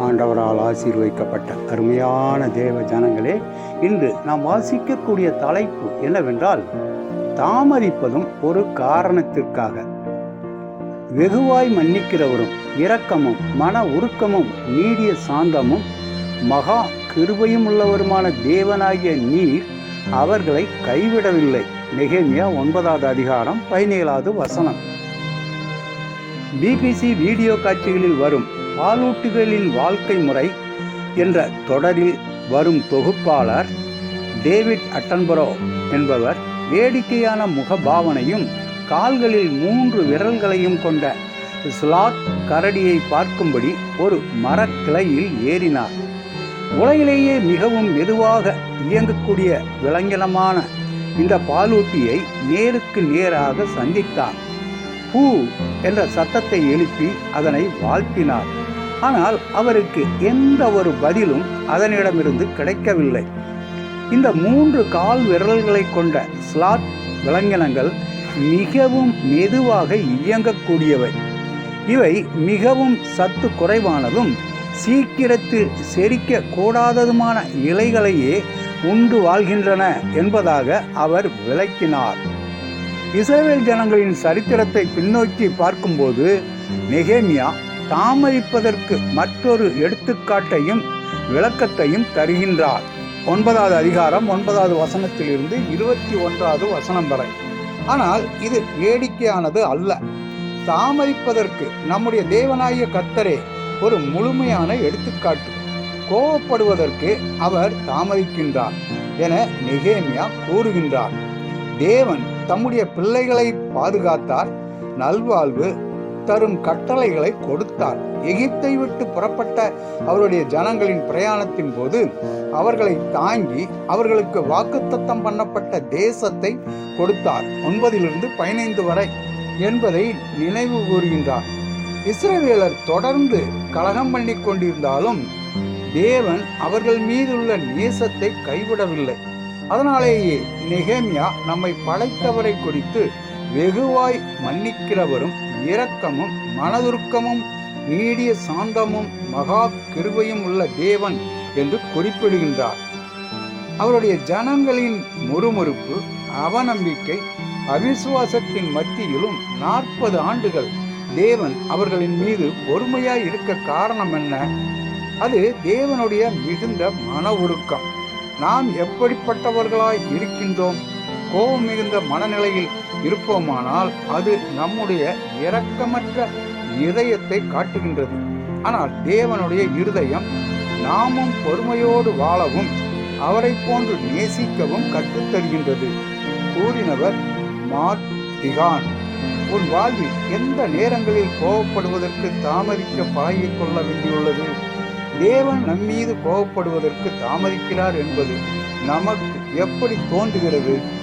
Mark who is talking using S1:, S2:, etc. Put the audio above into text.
S1: ஆண்டவரால் ஆசீர்வதிக்கப்பட்ட அருமையான தேவ ஜனங்களே இன்று நாம் வாசிக்கக்கூடிய தலைப்பு என்னவென்றால் தாமதிப்பதும் ஒரு காரணத்திற்காக. வெகுவாய் மன்னிக்கிறவரும் இரக்கமும் மன உருக்கமும் நீடிய சாந்தமும் மகா கிருபையும் உள்ளவருமான தேவனாகிய நீர் அவர்களை கைவிடவில்லை. நெகேமியா ஒன்பதாவது அதிகாரம் பதினேழாவது வசனம். பிபிசி வீடியோ காட்சிகளில் வரும் பாலூட்டிகளின் வாழ்க்கை முறை என்ற தொடரில் வரும் தொகுப்பாளர் டேவிட் அட்டன்பரோ என்பவர் வேடிக்கையான முகபாவனையும் கால்களில் மூன்று விரல்களையும் கொண்ட ஸ்லாத் கரடியை பார்க்கும்படி ஒரு மரக்கிளையில் ஏறினார். உலகிலேயே மிகவும் மெதுவாக இயங்கக்கூடிய விலங்கினமான இந்த பாலூட்டியை நேருக்கு நேராக சந்தித்தார். பூ என்ற சத்தத்தை எழுப்பி அதனை வாழ்த்தினார். ஆனால் அவருக்கு எந்த ஒரு பதிலும் அதனிடமிருந்து கிடைக்கவில்லை. இந்த மூன்று கால் விரல்களை கொண்ட ஸ்லாட் விலங்கினங்கள் மிகவும் மெதுவாக இயங்கக்கூடியவை. இவை மிகவும் சத்து குறைவானதும் சீக்கிரத்தில் செரிக்க கூடாததுமான இலைகளையே உண்டு வாழ்கின்றன என்பதாக அவர் விளக்கினார். இஸ்ரேல் ஜனங்களின் சரித்திரத்தை பின்னோக்கி பார்க்கும்போது நெகேமியா தாமதிப்பதற்கு மற்றொரு எடுத்துக்காட்டையும் விளக்கத்தையும் தருகின்றார். ஒன்பதாவது அதிகாரம் ஒன்பதாவது வசனத்திலிருந்து இருபத்தி ஒன்றாவது வசனம் வரை. ஆனால் இது வேடிக்கையானது அல்ல. தாமதிப்பதற்கு நம்முடைய தேவனாகிய கத்தரே ஒரு முழுமையான எடுத்துக்காட்டு. கோவப்படுவதற்கு அவர் தாமதிக்கின்றார் என நெகேமியா கூறுகின்றார். தேவன் தம்முடைய பிள்ளைகளை பாதுகாத்தார். நல்வாழ்வு தரும் கட்டளைகளை கொடுத்தார். எகிப்தை விட்டு புறப்பட்ட அவருடைய ஜனங்களின் பிரயாணத்தின் போது அவர்களை தாங்கி அவர்களுக்கு வாக்குத்தத்தம் பண்ணப்பட்ட தேசத்தை கொடுத்தார். ஒன்பதிலிருந்து பதினைந்து வரை என்பதை நினைவு கூறுகின்றார். இஸ்ரவேலர் தொடர்ந்து கலகம் பண்ணி கொண்டிருந்தாலும் தேவன் அவர்கள் மீதுள்ள நேசத்தை கைவிடவில்லை. அதனாலேயே நெகேமியா நம்மை படைத்தவரை குறித்து வெகுவாய் மன்னிக்கிறவரும் இரக்கமும் மனதுருக்கமும் நீடிய சாந்தமும் மகா கிருபையும் உள்ள தேவன் என்று குறிப்பிடுகின்றார். அவருடைய ஜனங்களின் முறுமுறுப்பு அவநம்பிக்கை அவிசுவாசத்தின் மத்தியிலும் நாற்பது ஆண்டுகள் தேவன் அவர்களின் மீது பொறுமையாய் இருக்க காரணம் என்ன? அது தேவனுடைய மிகுந்த மன உருக்கம் நாம் எப்படிப்பட்டவர்களாய் இருக்கின்றோம்? கோபம் மிகுந்த மனநிலையில் இருப்போமானால் அது நம்முடைய இரக்கமற்ற இதயத்தை காட்டுகின்றது. ஆனால் தேவனுடைய இருதயம் நாமும் பொறுமையோடு வாழவும் அவரை போன்று நேசிக்கவும் கற்றுத்தருகின்றது கூறினவர் மார்டிகான் உன் வாழ்வில் எந்த நேரங்களில் கோபப்படுவதற்கு தாமதிக்க பழகிக் கொள்ள வேண்டியுள்ளது? தேவன் நம்மீது கோபப்படுவதற்கு தாமதிக்கிறார் என்பது நமக்கு எப்படி தோன்றுகிறது?